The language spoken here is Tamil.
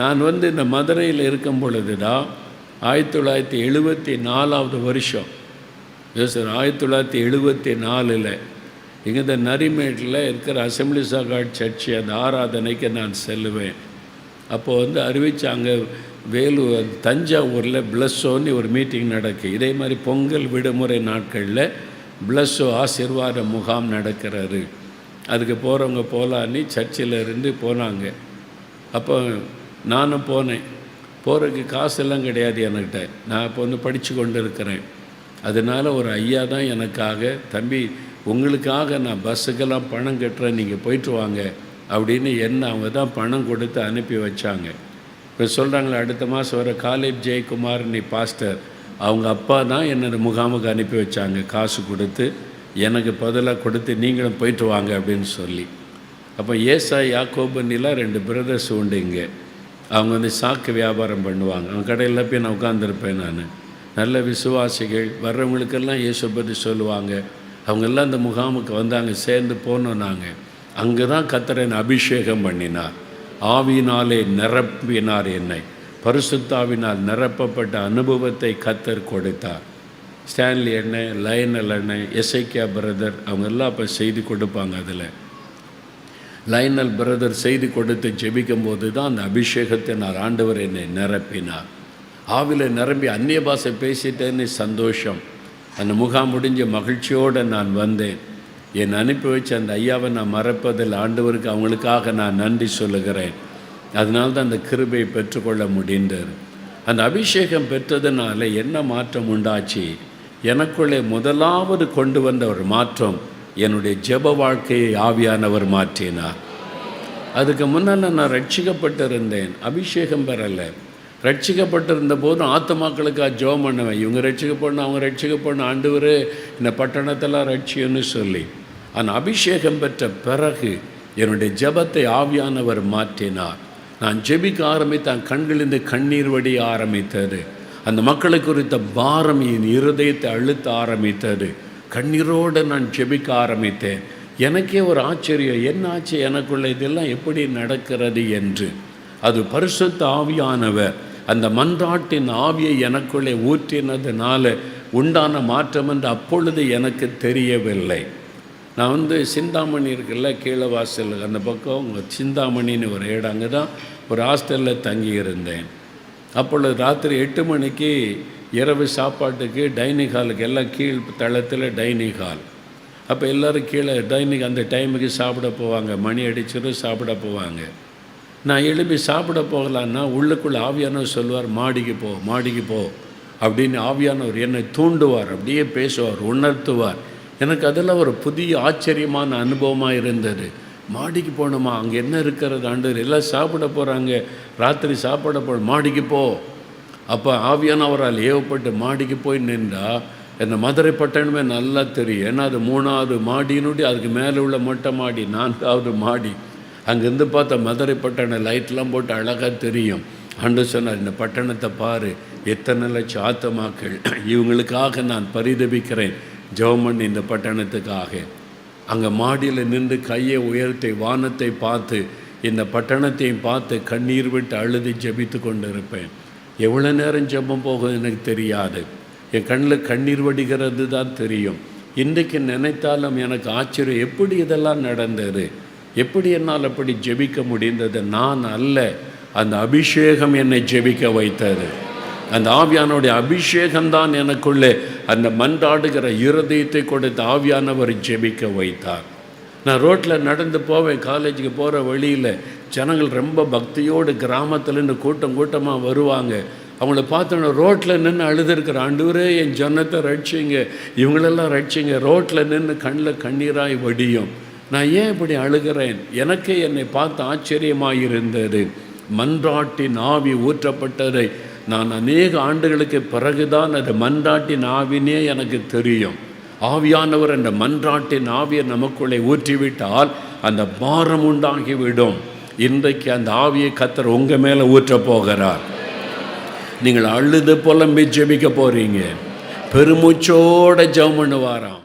நான் வந்து இந்த மதுரையில் இருக்கும் பொழுது தான் ஆயிரத்தி தொள்ளாயிரத்தி எழுபத்தி நாலாவது வருஷம். சார் ஆயிரத்தி தொள்ளாயிரத்தி எழுபத்தி நாலில் இங்கே இந்த நரிமேட்டில் இருக்கிற அசம்பிளிஸ் ஆஃப் காட் சர்ச்சு அந்த ஆராதனைக்கு நான் செல்லுவேன். அப்போ வந்து அறிவிச்சாங்க வேலூர் தஞ்சாவூரில் பிளஸ்ஸோன்னு ஒரு மீட்டிங் நடக்கு. இதே மாதிரி பொங்கல் விடுமுறை நாட்களில் பிளஸ்ஸோ ஆசிர்வாத முகாம் நடக்கிறாரு அதுக்கு போகிறவங்க போகலான்னு சர்ச்சில் இருந்து போனாங்க. அப்போ நானும் போனேன். போகிறதுக்கு காசெல்லாம் கிடையாது என்கிட்ட. நான் இப்போ வந்து படித்து கொண்டு இருக்கிறேன் அதனால் ஒரு ஐயா தான் எனக்காக தம்பி உங்களுக்காக நான் பஸ்ஸுக்கெல்லாம் பணம் கட்டுறேன் நீங்கள் போயிட்டு வாங்க. அப்படின்னு என்ன அவங்க தான் பணம் கொடுத்து அனுப்பி வச்சாங்க. இப்போ சொல்கிறாங்களே அடுத்த மாதம் வர காலேஜ் ஜெயக்குமார் நீ பாஸ்டர். அவங்க அப்பா தான் என்னை முகாமுக்கு அனுப்பி வச்சாங்க. காசு கொடுத்து எனக்கு பதிலாக கொடுத்து நீங்களும் போயிட்டு வாங்க அப்படின்னு சொல்லி. அப்போ ஏசா யாக்கோபன்னிலாம் ரெண்டு பிரதர்ஸ் உண்டு இங்கே. அவங்க வந்து சாக்கு வியாபாரம் பண்ணுவாங்க. அவங்க கடையில் போய் நான் உட்காந்துருப்பேன் நான். நல்ல விசுவாசிகள் வர்றவங்களுக்கெல்லாம் இயேசு பற்றி சொல்லுவாங்க. அவங்கெல்லாம் அந்த முகாமுக்கு வந்தாங்க சேர்ந்து போனோம் நாங்கள் அங்கே தான் கத்தரன் அபிஷேகம் பண்ணினார். ஆவினாலே நிரப்பினார் என்னை. பரிசுத்தாவினால் நிரப்பப்பட்ட அனுபவத்தை கத்தர் கொடுத்தார். ஸ்டான்லி அண்ணன் லயனல் அண்ணன் எஸ்ஐக்கியா பிரதர் அவங்க எல்லாம் அப்போ செய்து கொடுப்பாங்க அதில். லைனல் பிரதர் செய்தி கொடுத்து ஜெபிக்கும் போது தான் அந்த அபிஷேகத்தை நான் ஆண்டவர் என்னை நிரப்பினார். ஆவில நிரம்பி அந்நிய பாஷை பேசிட்டேன்னு சந்தோஷம். அந்த முகாம் முடிஞ்ச மகிழ்ச்சியோடு நான் வந்தேன். என் அனுப்பி வச்ச அந்த ஐயாவை நான் மறப்பதில் ஆண்டவருக்கு அவங்களுக்காக நான் நன்றி சொல்லுகிறேன். அதனால தான் அந்த கிருபையை பெற்றுக்கொள்ள முடிந்தது. அந்த அபிஷேகம் பெற்றதுனால என்ன மாற்றம் உண்டாச்சு? எனக்குள்ளே முதலாவது கொண்டு வந்த ஒரு மாற்றம். என்னுடைய ஜெப வாழ்க்கையை ஆவியானவர் மாற்றினார். அதுக்கு முன்னால் நான் ரட்சிக்கப்பட்டிருந்தேன். அபிஷேகம் பெறலை. ரட்சிக்கப்பட்டிருந்த போதும் ஆத்தமாக்களுக்காக ஜெபம் பண்ணுவேன். இவங்க ரட்சிக்கப்படணும் அவங்க ரட்சிக்கப்படணும் ஆண்டவர் இந்த பட்டணத்தெல்லாம் ரட்சியன்னு சொல்லி. ஆனால் அபிஷேகம் பெற்ற பிறகு என்னுடைய ஜெபத்தை ஆவியானவர் மாற்றினார். நான் ஜெபிக்க ஆரம்பித்தான் கண்களிலிருந்து கண்ணீர் வடிய ஆரம்பித்தது. அந்த மக்களை குறித்த பாரம் என் இருதயத்தை அழுத்த ஆரம்பித்தது. கண்ணீரோடு நான் ஜெபிக்க ஆரம்பித்தேன். எனக்கே ஒரு ஆச்சரியம் என்ன ஆச்சு? எனக்குள்ள இதெல்லாம் எப்படி நடக்கிறது? என்று. அது பரிசுத்த ஆவியானவர் அந்த மன்றாட்டின் ஆவியை எனக்குள்ளே ஊற்றினதுனால உண்டான மாற்றம் என்று அப்பொழுது எனக்கு தெரியவில்லை. நான் வந்து சிந்தாமணி இருக்குல்ல கீழே வாசல் அந்த பக்கம் சிந்தாமணின்னு ஒரு இடம். அங்கே தான் ஒரு ஹாஸ்டலில் தங்கியிருந்தேன். அப்பொழுது ராத்திரி எட்டு மணிக்கு இரவு சாப்பாட்டுக்கு டைனிங் ஹாலுக்கு எல்லாம் கீழ் தளத்தில் டைனிங் ஹால். அப்போ எல்லோரும் கீழே டைனிங் அந்த டைமுக்கு சாப்பிட போவாங்க. மணி அடிச்சிடும் சாப்பிட போவாங்க. நான் எழுப்பி சாப்பிட போகலான்னா உள்ளுக்குள்ளே ஆவியானவர் சொல்லுவார் மாடிக்கு போ மாடிக்கு போ அப்படின்னு ஆவியானவர் என்னை தூண்டுவார் அப்படியே பேசுவார் உணர்த்துவார். எனக்கு அதில் ஒரு புதிய ஆச்சரியமான அனுபவமாக இருந்தது. மாடிக்கு போகணுமா? அங்கே என்ன இருக்கிறது? ஆண்டு எல்லாம் சாப்பிட போகிறாங்க ராத்திரி சாப்பிட போ மாடிக்கு போ. அப்போ ஆவியானவரால் ஏவப்பட்டு மாடிக்கு போய் நின்றா என்ன மதுரை பட்டணமே நல்லா தெரியும். ஏன்னா அது மூணாவது மாடினுடைய அதுக்கு மேலே உள்ள மொட்டை மாடி நான்காவது மாடி. அங்கேருந்து பார்த்தா மதுரை பட்டணம் லைட்லாம் போட்டு அழகாக தெரியும். அன்று சொன்னார் இந்த பட்டணத்தை பாரு எத்தனை லட்சம் ஆத்தமாக்கள். இவங்களுக்காக நான் பரிதபிக்கிறேன். ஜெவமன் இந்த பட்டணத்துக்காக. அங்கே மாடியில் நின்று கையை உயர்த்தி வானத்தை பார்த்து இந்த பட்டணத்தையும் பார்த்து கண்ணீர் விட்டு அழுது ஜெபித்து கொண்டு இருப்பேன் எவ்வளோ நேரம் ஜெபம் போகும் எனக்கு தெரியாது. என் கண்ணில் கண்ணீர் வடிகிறது தான் தெரியும். இன்றைக்கு நினைத்தாலும் எனக்கு ஆச்சரியம் எப்படி இதெல்லாம் நடந்தது? எப்படி என்னால் அப்படி ஜெபிக்க முடிந்தது? நான் அல்ல அந்த அபிஷேகம் என்னை ஜெபிக்க வைத்தது. அந்த ஆவியானுடைய அபிஷேகம்தான் எனக்குள்ளே அந்த மன்றாடுகிற இருதயத்தை கொடுத்த ஆவியானவர் ஜெபிக்க வைத்தார். நான் ரோட்டில் நடந்து போவேன் காலேஜுக்கு போகிற வழியில் ஜனங்கள் ரொம்ப பக்தியோடு கிராமத்துலேருந்து கூட்டம் கூட்டமாக வருவாங்க. அவங்கள பார்த்தோன்னா ரோட்டில் நின்று அழுதுருக்கிற ஆண்டவரே என் ஜனத்தை ரட்சிங்க. இவங்களெல்லாம் ரட்சிங்க. ரோட்டில் நின்று கண்ணில் கண்ணீராய் வடியும். நான் ஏன் இப்படி அழுகிறேன்? எனக்கே என்னை பார்த்து ஆச்சரியமாக இருந்தது மன்றாட்டின் ஆவி ஊற்றப்பட்டதை நான் அநேக ஆண்டுகளுக்கு பிறகுதான் அது மன்றாட்டின் ஆவினே எனக்கு தெரியும். ஆவியானவர் அந்த மன்றாட்டின் ஆவியை நமக்குள்ளே ஊற்றிவிட்டால் அந்த பாரம் உண்டாகிவிடும் இன்றைக்கு அந்த ஆவியை கத்தர் உங்கள் மேலே ஊற்ற போகிறார். நீங்கள் அழுது புலம்பி ஜெபிக்க போகிறீங்க பெருமூச்சோட ஜெபம் பண்ணுவாராம்.